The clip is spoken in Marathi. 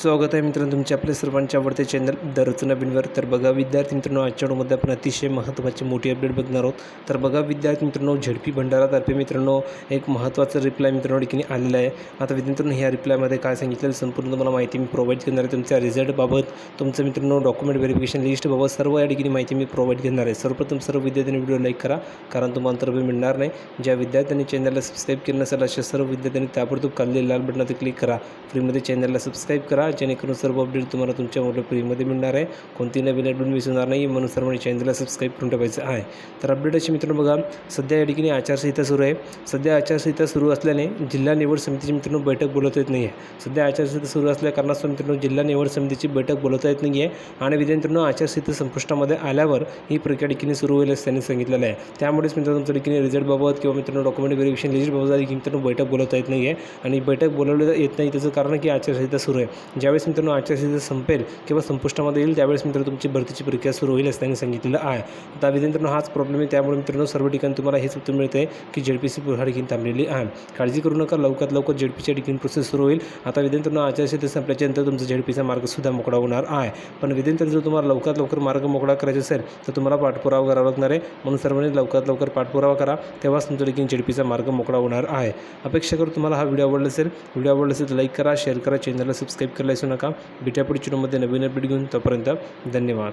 स्वागत आहे मित्रांनो तुमच्या आपल्या सर्वांच्या आवडते चॅनल दररोज नवीनवर तर बघा विद्यार्थी मित्रांनो आजच्या व्हिडिओमध्ये आपण अतिशय महत्त्वाची मोठी अपडेट बघणार आहोत. तर बघा विद्यार्थी मित्रांनो झडपी भंडारातर्फे मित्रांनो एक महत्त्वाचा रिप्लाय मित्रांनो ठिकाणी आलेला आहे. आता विद्यार्थ्यांनो ह्या रिप्लायमध्ये काय सांगितलं संपूर्ण तुम्हाला माहिती मी प्रोव्हाइड करणार आहे. तुमच्या रिझल्टबाबत तुमचं मित्रांनो डॉक्युमेंट व्हेरिफिकेशन लिस्टबाबत सर्व या ठिकाणी माहिती मी प्रोव्हाइड करणार आहे. सर्वप्रथम सर्व विद्यार्थ्यांनी व्हिडिओ लाईक करा कारण तुम्हाला तर मिळणार नाही. ज्या विद्यार्थ्यांनी चॅनलला सबस्क्राईब केलं नसेल अशा सर्व विद्यार्थ्यांनी ताबडतोब खाल्ले लाल बटनावर क्लिक करा. फ्रीमध्ये चॅनलला सबस्क्राईब करा. जेणेकरून सर्व अपडेट तुम्हाला तुमच्या मोठ्या फ्रीमध्ये मिळणार आहे. कोणती नवीन अपडेट विसरणार नाही. म्हणून सर्वांनी चॅनलला सबस्क्राईब करून ठेवायचं आहे. तर अपडेट अशी मित्रांनो बघा सध्या या ठिकाणी आचारसंहिता सुरू आहे. सध्या आचारसंहिता सुरू असल्याने जिल्हा निवड समितीची मित्रांनो बैठक बोलवता येत नाही आहे सध्या आचारसंहिता सुरू असल्या कारणास्तव मित्रांनो जिल्हा निवड समितीची बैठक बोलवता येत नाही आहे आणि विद्यार्थ्यांनो आचारसंहिता संपुष्टामध्ये आल्यावर ही प्रक्रिया ठिकाणी सुरू होईल असं त्यांनी सांगितलेलं आहे. त्यामुळेच मित्रांनो तुमच्या ठिकाणी रिझल्टबाबत किंवा मित्रांनो डॉक्युमेंट व्हेरिफिकेशन रिझल्टबाबत मित्रांनो बैठक बोलवता येत नाही आहे आणि बैठक बोलवली येत नाही. त्याचं कारण की आचारसंहिता सुरू आहे. ज्यावेळेस मित्रांनो आचारसंहिता संपेल किंवा संपुष्टामध्ये येईल त्यावेळेस मित्रांनो तुमची भरतीची प्रक्रिया सुरू होईल असं त्यांनी सांगितलेलं आहे. आता विद्यार्थ्यांनो हाच प्रॉब्लेम आहे. त्यामुळे मित्रांनो सर्व ठिकाणी तुम्हाला हेच उत्तर मिळतं आहे की जेड पी सी पुढे थांबलेली आहे. काळजी करू नका. लवकरात लवकर झेड पीच्या डिग्री प्रोसेस सुरू होईल. आता विद्यार्थ्यांनो आचारसंहिता संपल्याच्यानंतर तुमचा जेड पीचा मार्गसुद्धा मोकळा होणार आहे. पण विद्यार्थ्यांनो जर तुम्हाला लवकरात लवकर मार्ग मोकळा करायचा असेल तर तुम्हाला पाठपुरावा करावा लागणार आहे. म्हणून सर्वांनी लवकरात लवकर पाठपुरावा करा. तेव्हाच तुमच्या ठिकाणी जेड पीचा मार्ग मोकळा होणार आहे. अपेक्षा करू तुम्हाला हा व्हिडिओ आवडला असेल व्हिडिओ आवडला असेल तर लाईक करा शेअर करा चॅनलला सबस्क्राईब करा. विसरू नका भेटा पुढच्या व्हिडिओमध्ये नवीन अपडेट घेऊन तोपर्यंत धन्यवाद.